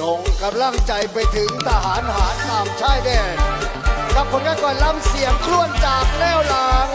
ส่งกำลังใจไปถึงทหารหารตามชายแดน กับผลงานก่อนล้ำเสียงคล้วนจากแนวหลัง